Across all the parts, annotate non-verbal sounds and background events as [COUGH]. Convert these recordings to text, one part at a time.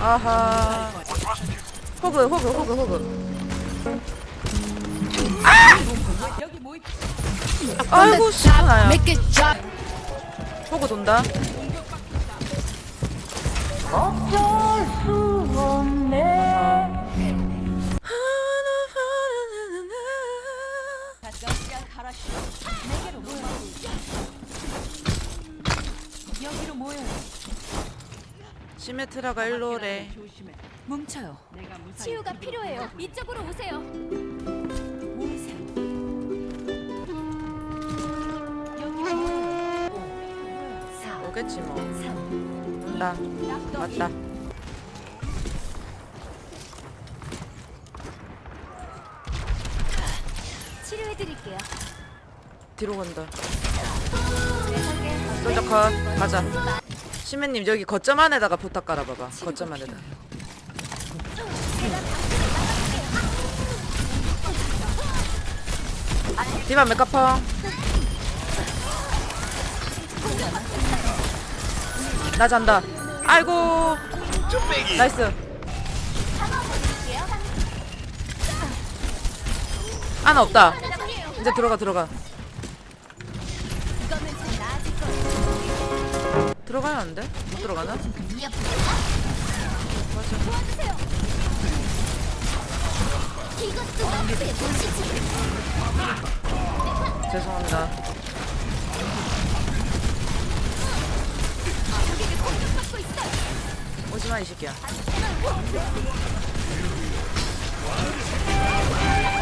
아하. 호그 호그 호그 호그. 있... 아이고 시원하야. 호그 돈다. 가 시메트라가 일로 오래. 조심해. 뭉쳐요. 내가 무사히 치유가 필요해요. 이쪽으로 오세요. 모이세요. 여기로 모여. 4, 오겠지 뭐. 3, 나 낙덕이. 맞다. 치료해 드릴게요. 뒤로 간다. 내 솔저 컷. 가자. 시메님 여기 거점 안에다가 부탁 깔아봐봐. 거점 안에다. 디바 메카펑. 나 잔다. 아이고. 나이스. 하나 없다. 이제 들어가 들어가. 들어가야 하는데? 못 들어가나? 도시지. 죄송합니다. 오지마 이 새끼야.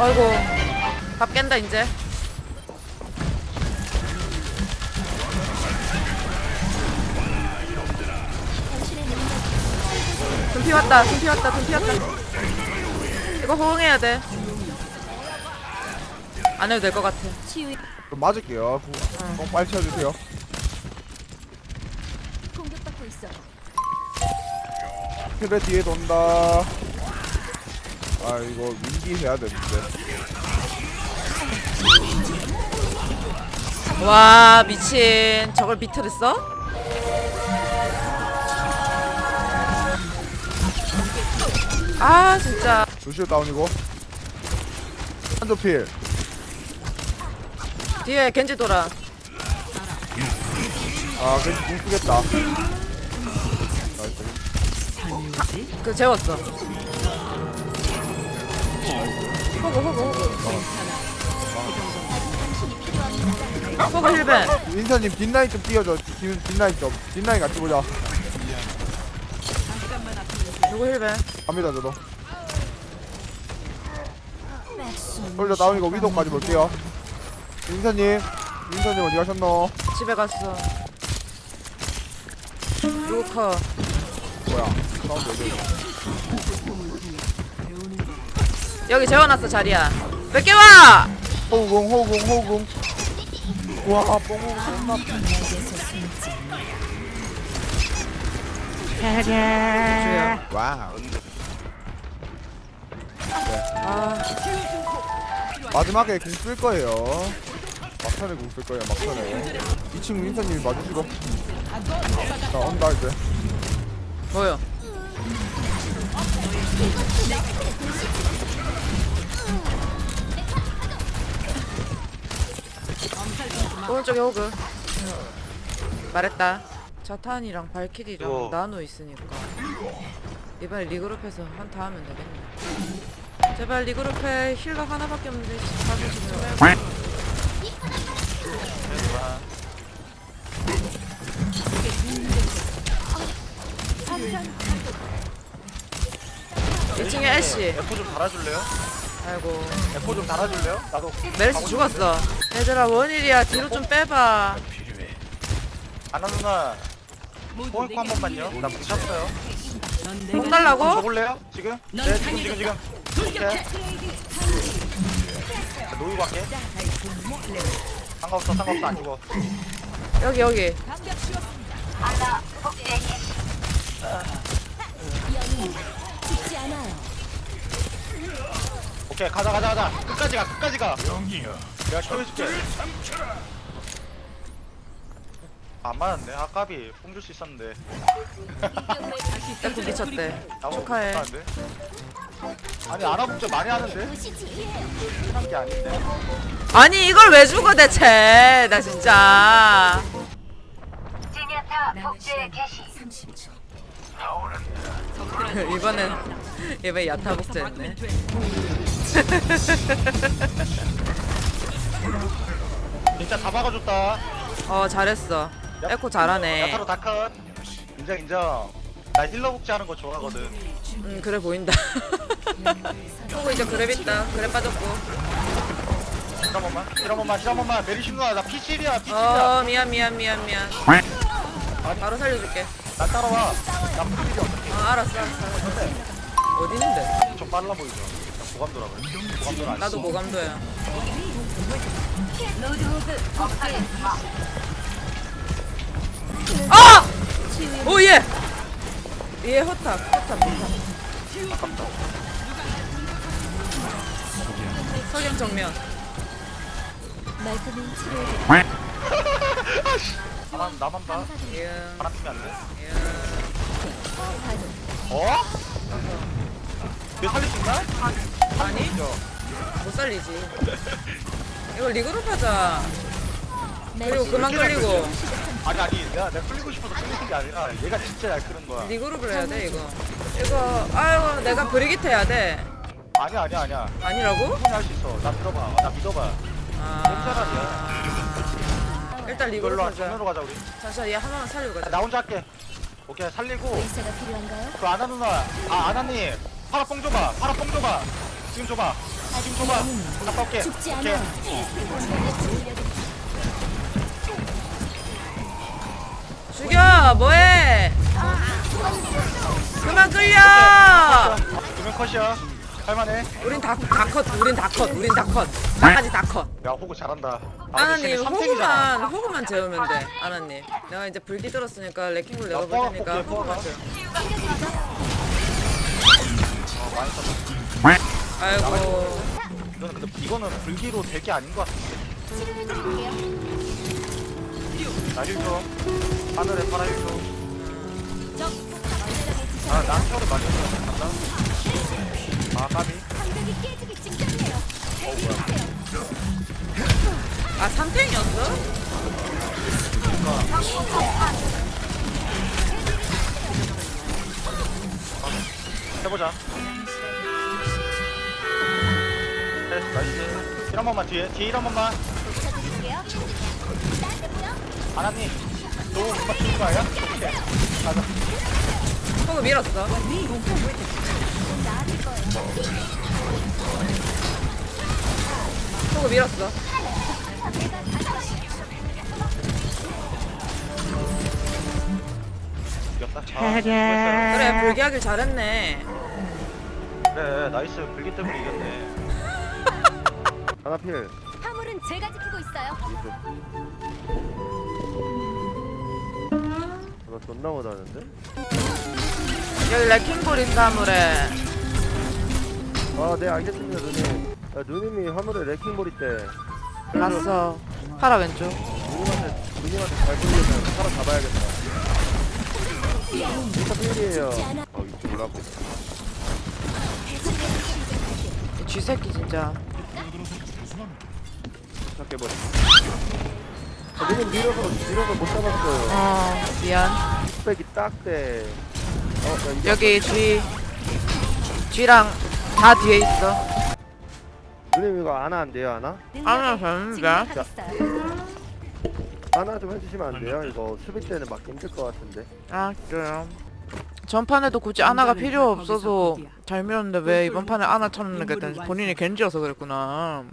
아이고 밥 깬다 이제. 금피 왔다. 금피 왔다. 금피 왔다. 이거 호응해야 돼. 안 해도 될 것 같아. 치유 좀 맞을게요. 꼭 빨리 쳐주세요. 공격받고 있어. 뒤에 돈다. 아 이거 민기 해야 되는데. 와 미친. 저걸 비트를 써? 아 진짜. 루시오 다운이고. 한조 필. 뒤에 겐지 돌아. 아 괜히 궁 쓰겠다. 나이스. 그 재웠어. 호구 호구 호구. 호구 힐벤. 인사님 뒷라인 좀 띄워줘. 뒷, 뒷라인 좀. 뒷라인 같이 보자. 누구 힐벤? 갑니다 저도. 솔저 다운이고 위도까지 볼게요. 인사님. 인사님 어디 가셨노? 집에 갔어. 누구 커? 뭐야? 사운드 어디? 여기 재워놨어 자리야. 몇 개 와? 호우궁 호우궁 호우궁. 와 뽕호궁 존나 주여. 와우. 아 마지막에 궁쓸 거예요. 막판에 궁쓸 거예요. 막판에. 이 친구 인사님이 맞으시고. 자 온다 이제. 뭐요? 오른쪽에 호그. 말했다. 자탄이랑 발키리랑. 나노 있으니까 이번에 리그룹해서 한타 하면 되겠네. 제발 리그룹해 힐러 하나밖에 없는데 가서 지금 말고. 이층에 애쉬. F 좀 달아줄래요? 아이고 F 좀 달아줄래요? 나도 메르시 죽었어. 얘들아 원일이야 뒤로 좀 빼봐. 아나 누나 모두 포획 한 번만요 나넌공 달라고? 줘볼래요? 지금? 네 지금 지금 지금 오케이 자, 놓이고 할게 상관없어 상관없어 안 죽어. 여기 여기. 오케이 가자 가자 가자. 끝까지 가 끝까지 가. 내가 초해줄게. 안 맞았네. 아까비 뽕 줄 수 있었는데. 에코 미쳤대. 나보고 축하해. 못하는데? 아니 알아보자 많이 하는데. 한게 아닌데. 아니 이걸 왜 죽어 대체? 나 진짜. [LAUGHS] 이번엔 이번에 야타 복제했네. [LAUGHS] 진짜 다 막아줬다. 어 잘했어. 에코 잘하네. 야타로 다컷. 인정 인정 나 힐러 복제하는 거 좋아하거든. 음 그래 보인다. [LAUGHS] 보고 이제 그랩 있다. 그랩 빠졌고. 힐한 번만 힐한 번만 힐한 번만. 메리신 누나 나 P7이야 P7이야. 어 미안 미안 미안 미안. 바로 살려줄게. 나 따라와. 나 P7이야. 어 알았어 알았어. 알았어 어디 있는데? 좀 빨라 보이죠? 나 고감도라고 고감도라 안 나도 고감도야. 아! 오예! 얘 허탑 허탑 허탑. 석양 정면. 말끔히 치료해. [LAUGHS] 나만 나만 봐. 이응 바람 피면 안 돼? 이응 가동. 어? 내 살릴 수 있나? 아니? 못 살리지. 이거 리그룹 하자. 그리고 그만 끌리고 아니 아니 내가 내가 끌리고 싶어서 끌리는 게 아니라 얘가 진짜 잘 끄는 거야. 리그룹을 해야 돼 이거. 이거 아이고 내가 브리깃 해야 돼. 아니야 아니야 아니야. 아니라고? 충분히 할수 있어. 나 믿어봐. 나 믿어봐. 아. 일단 리그룹 이걸로 하자. 정면으로 가자 우리. 잠시만 얘한 번만 살리고 야, 가자. 나 혼자 할게. 오케이 살리고. 의사가 필요한가요? 그 아나 누나. 아 아나님. 파라 뽕 줘봐. 파라 뽕 줘봐. 지금 줘봐. 지금 줘봐. 갔다 올게. 죽지 오케이. 않아. 뭐해? 그만 끌려! 두명 컷이야. 할만해. 우린 다다컷 우린 다컷 우린 다컷. 나까지 다컷. 야 호구 잘한다. 아나님 삼탱이잖아. 호구만 호구만 재우면 돼 아나님. 내가 이제 불기 들었으니까 레킹볼 내가 야, 볼 테니까 호구만. 재우. 어 아이고. 이거는 근데 이거는 불기로 될 게 아닌 것 같은데. 나 힐줘 하늘에 파라 힐줘. 아 많이 했어 간다 아 까비 직전이에요. 대비하세요. 아 삼탱이었어? 해보자 네, 나이스 힐한 번만 뒤에 뒤에 힐한 번만 아나님 너무 못 맞추는 거 아니야? 오케이. 가자. 호구 밀었어. 호구 밀었어. 이겼다. 아, 수고했어요. 그래 불기하길 잘했네. 그래 나이스. 불기 때문에 이겼네. 하나 필. 화물은 제가 지키고 있어요. 나 존나 못하는데? 여기 레킹볼 있다 물에. 아 네 알겠습니다 누님. 야, 누님이 화물에 레킹볼 있대 났어. 파라 왼쪽. 누님한테 누님한테 잘 보이려면 사람 잡아야겠다. 진짜 필이에요. 어 이쪽 올라가고 이 쥐새끼 진짜. 시작해버려 아, 누님 밀어서 밀어서 못 잡았어요. 어 미안. 스펙이 딱대 어, 야, 이게 여기 쥐 쥐랑 다 뒤에 있어. 누님 이거 안아 안 돼요 안아? 아나 되는데. 안아 좀 해주시면 안 돼요? 이거 수비 때는 막기 힘들 것 같은데. 아 그래요? 전판에도 굳이 아나가 필요 없어서 잘 밀었는데 왜 이번 판에 아나 찾는 게 됐는지 본인이 겐지여서 그랬구나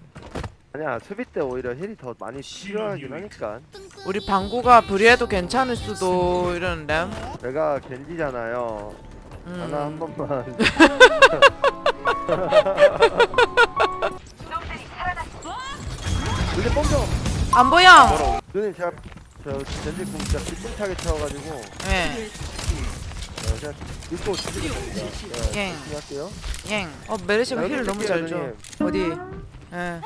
아니야 수비 때 오히려 힐이 더 많이 필요하긴 하니까 우리 방구가 불이해도 괜찮을 수도 이러는데 내가 겐지잖아요 음. 하나 한 번만 누님 뽕좀 안 보여 누님 제가 저 겐지 궁 진짜 기쁨차게 채워가지고 예 어, 제가 믿고 예. 네, 열심히 할게요 엥. 어 메르시가 힐 너무 잘 줘. 어디? 예.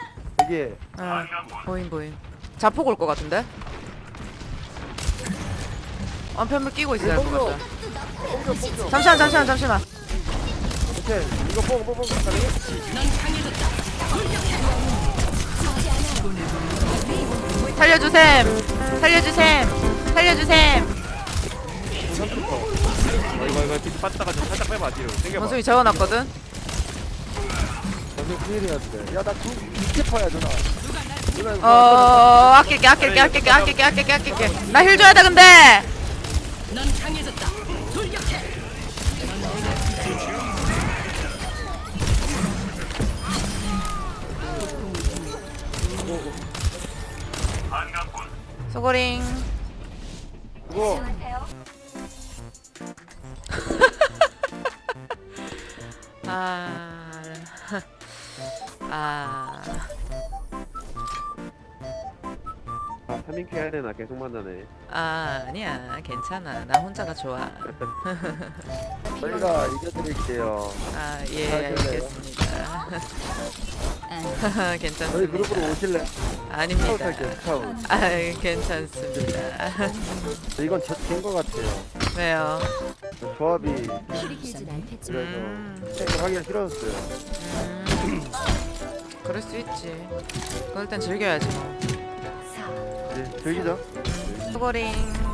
여기에 아, 보인 보인. 자폭 올 것 같은데? 언편물 끼고 있어야 할것 같아. 잠시만 잠시만 잠시만. 오케이 이거 뽕 뽕뽕 가능해? 살려주셈. 살려주셈. 살려주셈. 어, 이거 이거 빠졌다가 좀 살짝 빼봐 뒤로 당겨봐 원숭이 재워놨거든. 완전 피해야 돼. 야나 밑에 파야 누나. 누나 이거 어 아낄게 아낄게 아낄게 아낄게 아낄게 아낄게. 나 힐 줘야 돼 근데. 넌 강해졌다. 돌격해. 소고링. 그거 아, 3인큐 해야 되나? 계속 만나네. 아, 아니야. 괜찮아. 나 혼자가 좋아. [LAUGHS] 저희가 이겨드릴게요. 아, 예? 알겠습니다. [LAUGHS] 저희 괜찮습니다. 그룹으로 오실래? 아닙니다. 아, 괜찮습니다. 이건 저된거 같아요. 왜요? 조합이 않겠지. 그래서 음, 생각 하기가 싫어졌어요. 음. 그럴 수 있지. 그럴 땐 즐겨야지 뭐. 즐기죠. 수고링.